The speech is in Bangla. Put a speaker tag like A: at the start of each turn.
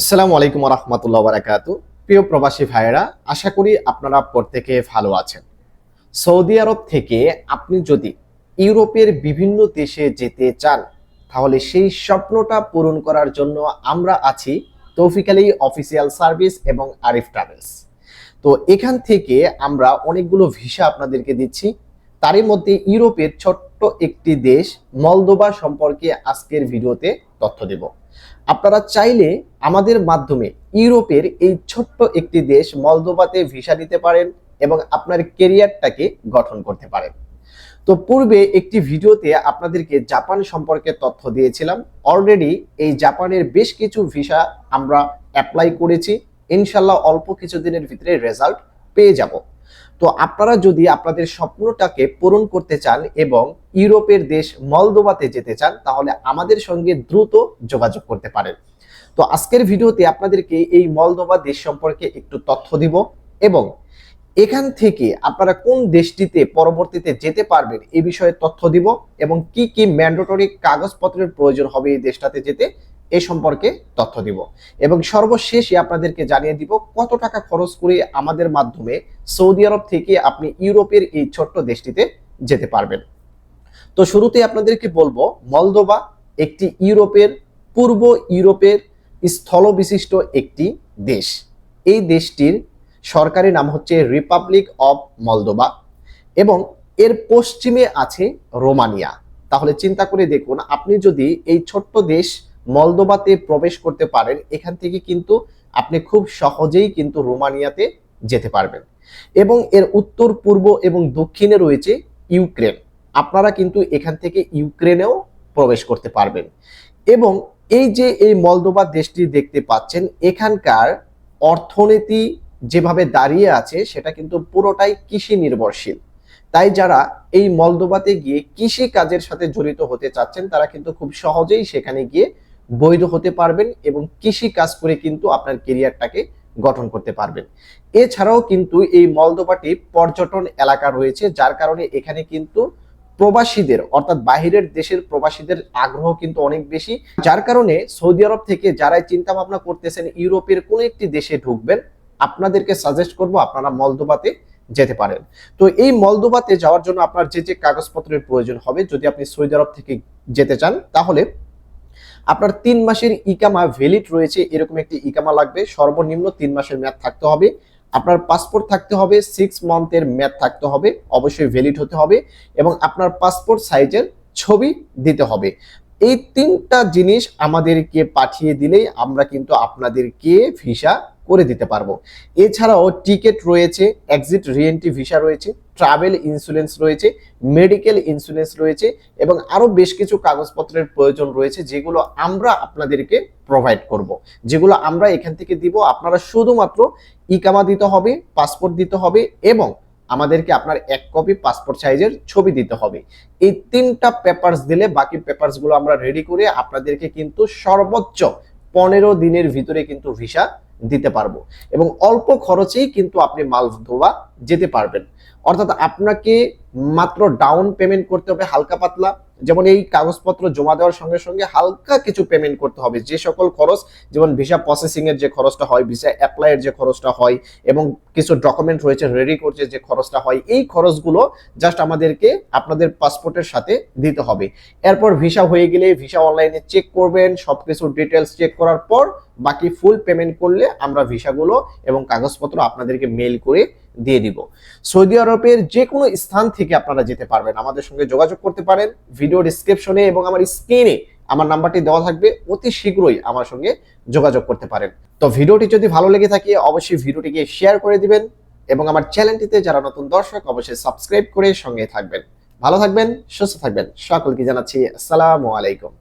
A: আসসালামু আলাইকুম রহমতুল্লাহ বারাকাত প্রিয় প্রবাসী ভাইয়েরা, আশা করি আপনারা প্রত্যেকে ভালো আছেন। সৌদি আরব থেকে আপনি যদি ইউরোপের বিভিন্ন দেশে যেতে চান, তাহলে সেই স্বপ্নটা পূরণ করার জন্য আমরা আছি তৌফিক আলী অফিসিয়াল সার্ভিস এবং আরিফ ট্রাভেলস। তো এখান থেকে আমরা অনেকগুলো ভিসা আপনাদেরকে দিচ্ছি। তারই মধ্যে ইউরোপের ছোট্ট একটি দেশ মলদোবা সম্পর্কে আজকের ভিডিওতে তথ্য দেব। আপনারা চাইলে আমাদের মাধ্যমে ইউরোপের এই ছোট্ট একটি দেশ মলদোবাতে ভিসা নিতে পারেন এবং আপনার কেরিয়ারটাকে গঠন করতে পারেন। তো পূর্বে একটি ভিডিওতে আপনাদেরকে জাপান সম্পর্কে তথ্য দিয়েছিলাম। অলরেডি এই জাপানের বেশ কিছু ভিসা আমরা অ্যাপ্লাই করেছি। ইনশাল্লাহ অল্প কিছু দিনের ভিতরে রেজাল্ট পেয়ে যাব। তো আপনারা যদি আপনাদের স্বপ্নটাকে পূরণ করতে চান এবং ইউরোপের দেশ মলদোবাতে যেতে চান, তাহলে আমাদের সঙ্গে দ্রুত যোগাযোগ করতে পারেন। তো আজকের ভিডিওতে আপনাদেরকে এই মলদোবা দেশ সম্পর্কে একটু তথ্য দিব এবং এখান থেকে আপনারা কোন দেশটিতে পরবর্তীতে যেতে পারবেন এ বিষয়ে তথ্য দিব এবং কি কি ম্যান্ডেটরি কাগজপত্রের প্রয়োজন হবে এই দেশটাতে যেতে এ সম্পর্কে তথ্য দিব। এবং সর্বশেষে আপনাদেরকে জানিয়ে দিব কত টাকা খরচ করে আমাদের মাধ্যমে সৌদি আরব থেকে আপনি ইউরোপের এই ছোট্ট দেশটিতে যেতে পারবেন। তো শুরুতে আপনাদেরকে বলব মলদোবা একটি ইউরোপের, পূর্ব ইউরোপের স্থল বিশিষ্ট একটি দেশ। এই দেশটির সরকারি নাম হচ্ছে রিপাবলিক অব মলদোবা এবং এর পশ্চিমে আছে রোমানিয়া। তাহলে চিন্তা করে দেখুন, আপনি যদি এই ছোট্ট দেশ মলদোবাতে প্রবেশ করতে পারেন, এখান থেকে কিন্তু আপনি খুব সহজেই কিন্তু রোমানিয়াতে যেতে পারবেন। এবং এর উত্তর, পূর্ব এবং দক্ষিণে রয়েছে ইউক্রেন। আপনারা কিন্তু এখান থেকে ইউক্রেনেও প্রবেশ করতে পারবেন। এবং এই যে এই মলদোবা দেশটি দেখতে পাচ্ছেন, এখানকার অর্থনীতি যেভাবে দাঁড়িয়ে আছে, সেটা কিন্তু পুরোটাই কৃষি নির্ভরশীল। তাই যারা এই মলদোবাতে গিয়ে কৃষি কাজের সাথে জড়িত হতে চাচ্ছেন, তারা কিন্তু খুব সহজেই সেখানে গিয়ে বৈধ হতে পারবেন এবং কৃষি কাজ করে কিন্তু আপনার কেরিয়ারটাকে গঠন করতে পারবেন। এছাড়াও কিন্তু এই মলদোবাটি পর্যটন এলাকা রয়েছে, যার কারণে এখানে কিন্তু প্রবাসীদের, অর্থাৎ বাহিরের দেশের প্রবাসীদের আগ্রহ কিন্তু অনেক বেশি। যার কারণে সৌদি আরব থেকে যারাই চিন্তা ভাবনা করতেছেন, ইউরোপের কোনো একটি দেশে ঢুকবেন, আপনাদেরকে সাজেস্ট করব আপনারা মলদোবাতে যেতে পারেন। তো এই মলদোবাতে যাওয়ার জন্য আপনার যে যে কাগজপত্রের প্রয়োজন হবে, যদি আপনি সৌদি আরব থেকে যেতে চান, তাহলে আপনার তিন মাসের ইকামা ভ্যালিড রয়েছে, এরকম একটি ইকামা লাগবে। সর্বনিম্ন তিন মাসের মেয়াদ থাকতে হবে। আপনার পাসপোর্ট থাকতে হবে সিক্স মান্থের মেয়াদ থাকতে হবে, অবশ্যই ভ্যালিড হতে হবে এবং আপনার পাসপোর্ট সাইজের ছবি দিতে হবে। এই তিনটা জিনিস আমাদেরকে পাঠিয়ে দিলেই আমরা কিন্তু আপনাদেরকে ভিসা করে দিতে পারব। এছাড়াও টিকিট রয়েছে এক্সিট রিএন্ট্রি ভিসা রয়েছে ট্রাভেল ইন্স্যুরেন্স রয়েছে, মেডিকেল ইন্স্যুরেন্স রয়েছে এবং আরও বেশ কিছু কাগজপত্রের প্রয়োজন রয়েছে যেগুলো আমরা আপনাদেরকে প্রোভাইড করব। যেগুলো আমরা এখান থেকে দিব, আপনারা শুধুমাত্র ইকামা দিতে হবে পাসপোর্ট দিতে হবে এবং আমাদেরকে আপনার এক কপি পাসপোর্ট সাইজের ছবি দিতে হবে এই তিনটা পেপারস দিলে বাকি পেপারসগুলো আমরা রেডি করে আপনাদেরকে কিন্তু সর্বোচ্চ পনেরো দিনের ভিতরে কিন্তু ভিসা দিতে পারব এবং অল্প খরচেই কিন্তু আপনি মালদোবা যেতে পারবেন। অর্থাৎ আপনাকে মাত্র ডাউন পেমেন্ট করতে হবে হালকা পাতলা। যেমন এই কাগজপত্র জমা দেওয়ার সঙ্গে সঙ্গে হালকা কিছু পেমেন্ট করতে হবে। যে সকল খরচ, যেমন ভিসা প্রসেসিং এর যে খরচটা হয় ভিসা অ্যাপ্লাইয়ের যে খরচটা হয়, এবং কিছু ডকুমেন্ট রয়েছে রেডি করছে যে খরচটা হয়, এই খরচগুলো জাস্ট আমাদেরকে আপনাদের পাসপোর্টের সাথে দিতে হবে। এরপর ভিসা হয়ে গেলে ভিসা অনলাইনে চেক করবেন, সবকিছু ডিটেলস চেক করার পর বাকি ফুল পেমেন্ট করলে আমরা ভিসাগুলো এবং কাগজপত্র আপনাদেরকে মেল করে দিয়ে দিব। সৌদি আরবের যে কোনো স্থান থেকে আপনারা যেতে পারবেন। আমাদের সঙ্গে যোগাযোগ করতে পারেন ভিডিও ডিসক্রিপশনে এবং আমার স্ক্রিনে আমার নাম্বারটি দেওয়া থাকবে। অতি শীঘ্রই আমার সঙ্গে যোগাযোগ করতে পারেন। তো ভিডিওটি যদি ভালো লেগে থাকে, অবশ্যই ভিডিওটিকে শেয়ার করে দিবেন এবং আমার চ্যানেলটিতে যারা নতুন দর্শক, অবশ্যই সাবস্ক্রাইব করে সঙ্গে থাকবেন। ভালো থাকবেন, সুস্থ থাকবেন। সকলকে জানাচ্ছি, আসসালামু আলাইকুম।